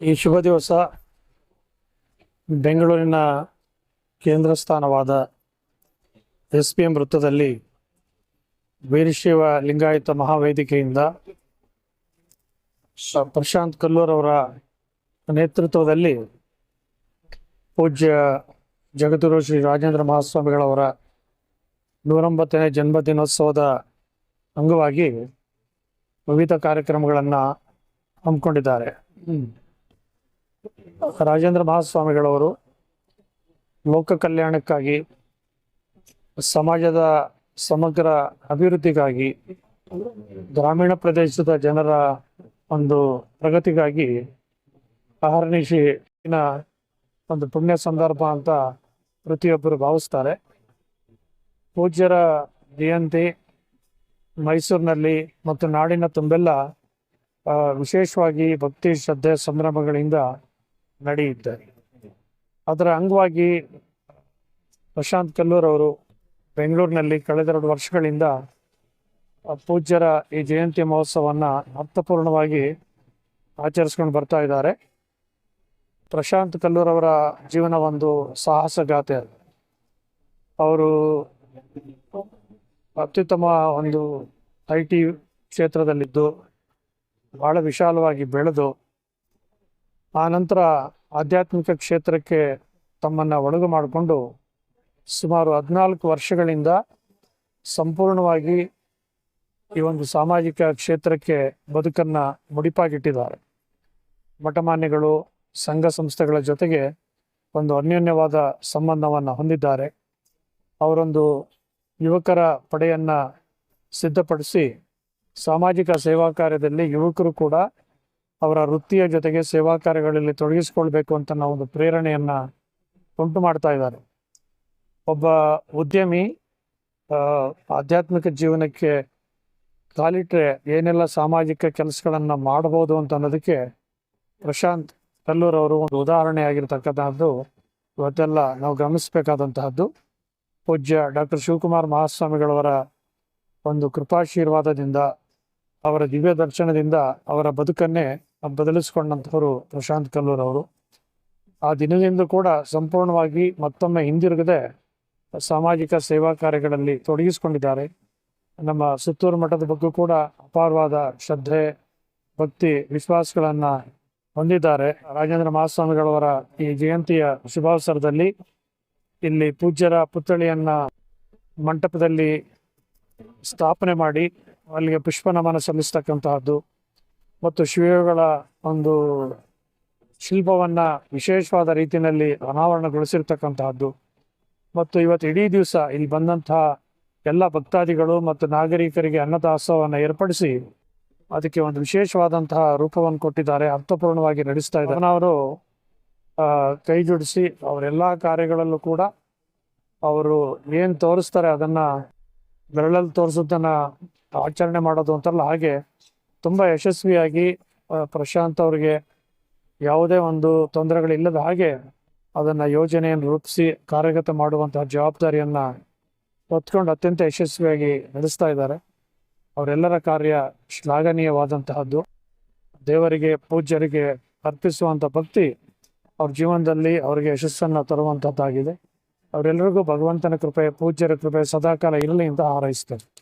ಈ ಶುಭ ದಿವಸ ಬೆಂಗಳೂರಿನ ಕೇಂದ್ರ ಸ್ಥಾನವಾದ ಎಸ್ ಪಿ ಎಂ ವೃತ್ತದಲ್ಲಿ ವೀರಶೈವ ಲಿಂಗಾಯತ ಮಹಾವೇದಿಕೆಯಿಂದ ಪ್ರಶಾಂತ್ ಕಲ್ಲೂರ್ ಅವರ ನೇತೃತ್ವದಲ್ಲಿ ಪೂಜ್ಯ ಜಗದ್ಗುರು ಶ್ರೀ ರಾಜೇಂದ್ರ ಮಹಾಸ್ವಾಮಿಗಳವರ ನೂರೊಂಬತ್ತನೇ ಜನ್ಮದಿನೋತ್ಸವದ ಅಂಗವಾಗಿ ವಿವಿಧ ಕಾರ್ಯಕ್ರಮಗಳನ್ನು ಹಮ್ಮಿಕೊಂಡಿದ್ದಾರೆ. ರಾಜೇಂದ್ರ ಮಹಾಸ್ವಾಮಿಗಳವರು ಲೋಕ ಕಲ್ಯಾಣಕ್ಕಾಗಿ, ಸಮಾಜದ ಸಮಗ್ರ ಅಭಿವೃದ್ಧಿಗಾಗಿ, ಗ್ರಾಮೀಣ ಪ್ರದೇಶದ ಜನರ ಒಂದು ಪ್ರಗತಿಗಾಗಿ ಅಹರ್ನಿಶಿನ ಒಂದು ಪುಣ್ಯ ಸಂದರ್ಭ ಅಂತ ಪ್ರತಿಯೊಬ್ಬರು ಭಾವಿಸ್ತಾರೆ. ಪೂಜ್ಯರ ಜಯಂತಿ ಮೈಸೂರಿನಲ್ಲಿ ಮತ್ತು ನಾಡಿನ ತುಂಬೆಲ್ಲ ವಿಶೇಷವಾಗಿ ಭಕ್ತಿ, ಶ್ರದ್ಧೆ, ಸಂಭ್ರಮಗಳಿಂದ ನಡೆಯುತ್ತೆ. ಅದರ ಅಂಗವಾಗಿ ಪ್ರಶಾಂತ್ ಕಲ್ಲೂರ್ ಅವರು ಬೆಂಗಳೂರಿನಲ್ಲಿ ಕಳೆದೆರಡು ವರ್ಷಗಳಿಂದ ಪೂಜ್ಯರ ಈ ಜಯಂತಿ ಮಹೋತ್ಸವವನ್ನು ಅರ್ಥಪೂರ್ಣವಾಗಿ ಆಚರಿಸ್ಕೊಂಡು ಬರ್ತಾ ಇದ್ದಾರೆ. ಪ್ರಶಾಂತ್ ಕಲ್ಲೂರ್ ಅವರ ಜೀವನ ಒಂದು ಸಾಹಸ ಗಾಥೆ ಅವರು ಅತ್ಯುತ್ತಮ ಒಂದು ಐ ಟಿ ಕ್ಷೇತ್ರದಲ್ಲಿದ್ದು, ಬಹಳ ವಿಶಾಲವಾಗಿ ಬೆಳೆದು, ಆ ನಂತರ ಆಧ್ಯಾತ್ಮಿಕ ಕ್ಷೇತ್ರಕ್ಕೆ ತಮ್ಮನ್ನು ಒಳಗು ಮಾಡಿಕೊಂಡು ಸುಮಾರು ಹದಿನಾಲ್ಕು ವರ್ಷಗಳಿಂದ ಸಂಪೂರ್ಣವಾಗಿ ಈ ಒಂದು ಸಾಮಾಜಿಕ ಕ್ಷೇತ್ರಕ್ಕೆ ಬದುಕನ್ನು ಮುಡಿಪಾಗಿಟ್ಟಿದ್ದಾರೆ. ಮಠಮಾನ್ಯಗಳು, ಸಂಘ ಸಂಸ್ಥೆಗಳ ಜೊತೆಗೆ ಒಂದು ಅನ್ಯೋನ್ಯವಾದ ಸಂಬಂಧವನ್ನು ಹೊಂದಿದ್ದಾರೆ. ಅವರೊಂದು ಯುವಕರ ಪಡೆಯನ್ನು ಸಿದ್ಧಪಡಿಸಿ ಸಾಮಾಜಿಕ ಸೇವಾ ಕಾರ್ಯದಲ್ಲಿ ಯುವಕರು ಕೂಡ ಅವರ ವೃತ್ತಿಯ ಜೊತೆಗೆ ಸೇವಾ ಕಾರ್ಯಗಳಲ್ಲಿ ತೊಡಗಿಸಿಕೊಳ್ಬೇಕು ಅಂತ ನಾವು ಒಂದು ಪ್ರೇರಣೆಯನ್ನ ಉಂಟು ಮಾಡ್ತಾ ಇದ್ದಾರೆ. ಒಬ್ಬ ಉದ್ಯಮಿ ಆಧ್ಯಾತ್ಮಿಕ ಜೀವನಕ್ಕೆ ಕಾಲಿಟ್ರೆ ಏನೆಲ್ಲ ಸಾಮಾಜಿಕ ಕೆಲಸಗಳನ್ನ ಮಾಡಬಹುದು ಅಂತ ಅನ್ನೋದಕ್ಕೆ ಪ್ರಶಾಂತ್ ಕಲ್ಲೂರ್ ಅವರು ಒಂದು ಉದಾಹರಣೆ ಆಗಿರ್ತಕ್ಕಂತಹದ್ದು. ಇವತ್ತೆಲ್ಲ ನಾವು ಗಮನಿಸಬೇಕಾದಂತಹದ್ದು. ಪೂಜ್ಯ ಡಾಕ್ಟರ್ ಶಿವಕುಮಾರ್ ಮಹಾಸ್ವಾಮಿಗಳವರ ಒಂದು ಕೃಪಾಶೀರ್ವಾದದಿಂದ, ಅವರ ದಿವ್ಯ ದರ್ಶನದಿಂದ ಅವರ ಬದುಕನ್ನೇ ಬದಲಿಸಿಕೊಂಡಂಥವರು ಪ್ರಶಾಂತ್ ಕಲ್ಲೂರ್ ಅವರು. ಆ ದಿನದಿಂದ ಕೂಡ ಸಂಪೂರ್ಣವಾಗಿ ಮತ್ತೊಮ್ಮೆ ಹಿಂದಿರುಗದೆ ಸಾಮಾಜಿಕ ಸೇವಾ ಕಾರ್ಯಗಳಲ್ಲಿ ತೊಡಗಿಸಿಕೊಂಡಿದ್ದಾರೆ. ನಮ್ಮ ಸುತ್ತೂರು ಮಠದ ಬಗ್ಗೆ ಕೂಡ ಅಪಾರವಾದ ಶ್ರದ್ಧೆ, ಭಕ್ತಿ, ವಿಶ್ವಾಸಗಳನ್ನು ಹೊಂದಿದ್ದಾರೆ. ರಾಜೇಂದ್ರ ಮಹಾಸ್ವಾಮಿಗಳವರ ಈ ಜಯಂತಿಯ ಶುಭಾವಸರದಲ್ಲಿ ಇಲ್ಲಿ ಪೂಜ್ಯರ ಪುತ್ಥಳಿಯನ್ನ ಮಂಟಪದಲ್ಲಿ ಸ್ಥಾಪನೆ ಮಾಡಿ, ಅಲ್ಲಿಗೆ ಪುಷ್ಪ ನಮನ ಸಲ್ಲಿಸ್ತಕ್ಕಂತಹದ್ದು. ಮತ್ತು ಶಿವಗಳ ಒಂದು ಶಿಲ್ಪವನ್ನ ವಿಶೇಷವಾದ ರೀತಿಯಲ್ಲಿ ಅನಾವರಣಗೊಳಿಸಿರ್ತಕ್ಕಂತಹದ್ದು. ಮತ್ತು ಇವತ್ತು ಇಡೀ ದಿವಸ ಇಲ್ಲಿ ಬಂದಂತಹ ಎಲ್ಲ ಭಕ್ತಾದಿಗಳು ಮತ್ತು ನಾಗರಿಕರಿಗೆ ಅನ್ನದಾಸವನ್ನು ಏರ್ಪಡಿಸಿ ಅದಕ್ಕೆ ಒಂದು ವಿಶೇಷವಾದಂತಹ ರೂಪವನ್ನು ಕೊಟ್ಟಿದ್ದಾರೆ, ಅರ್ಥಪೂರ್ಣವಾಗಿ ನಡೆಸ್ತಾ ಇದ್ದಾರೆ. ಅವರು ಕೈ ಜೋಡಿಸಿ ಅವರೆಲ್ಲ ಕಾರ್ಯಗಳಲ್ಲೂ ಕೂಡ ಅವರು ಏನು ತೋರಿಸ್ತಾರೆ ಅದನ್ನ ಬೆರಳಲ್ಲಿ ತೋರಿಸೋದನ್ನ ಆಚರಣೆ ಮಾಡೋದು ಅಂತಲ್ಲ ಹಾಗೆ ತುಂಬಾ ಯಶಸ್ವಿಯಾಗಿ ಪ್ರಶಾಂತ್ ಅವ್ರಿಗೆ ಯಾವುದೇ ಒಂದು ತೊಂದರೆಗಳಿಲ್ಲದ ಹಾಗೆ ಅದನ್ನ ಯೋಜನೆಯನ್ನು ರೂಪಿಸಿ ಕಾರ್ಯಗತ ಮಾಡುವಂತಹ ಜವಾಬ್ದಾರಿಯನ್ನು ಹೊತ್ಕೊಂಡು ಅತ್ಯಂತ ಯಶಸ್ವಿಯಾಗಿ ನಡೆಸ್ತಾ ಇದ್ದಾರೆ. ಅವರೆಲ್ಲರ ಕಾರ್ಯ ಶ್ಲಾಘನೀಯವಾದಂತಹದ್ದು. ದೇವರಿಗೆ, ಪೂಜ್ಯರಿಗೆ ಅರ್ಪಿಸುವಂತ ಭಕ್ತಿ ಅವ್ರ ಜೀವನದಲ್ಲಿ ಅವರಿಗೆ ಯಶಸ್ಸನ್ನು ತರುವಂಥದ್ದಾಗಿದೆ ಅವರೆಲ್ಲರಿಗೂ ಭಗವಂತನ ಕೃಪೆ, ಪೂಜ್ಯರ ಕೃಪೆ ಸದಾಕಾಲ ಇರಲಿ ಅಂತ ಹಾರೈಸ್ತೇನೆ.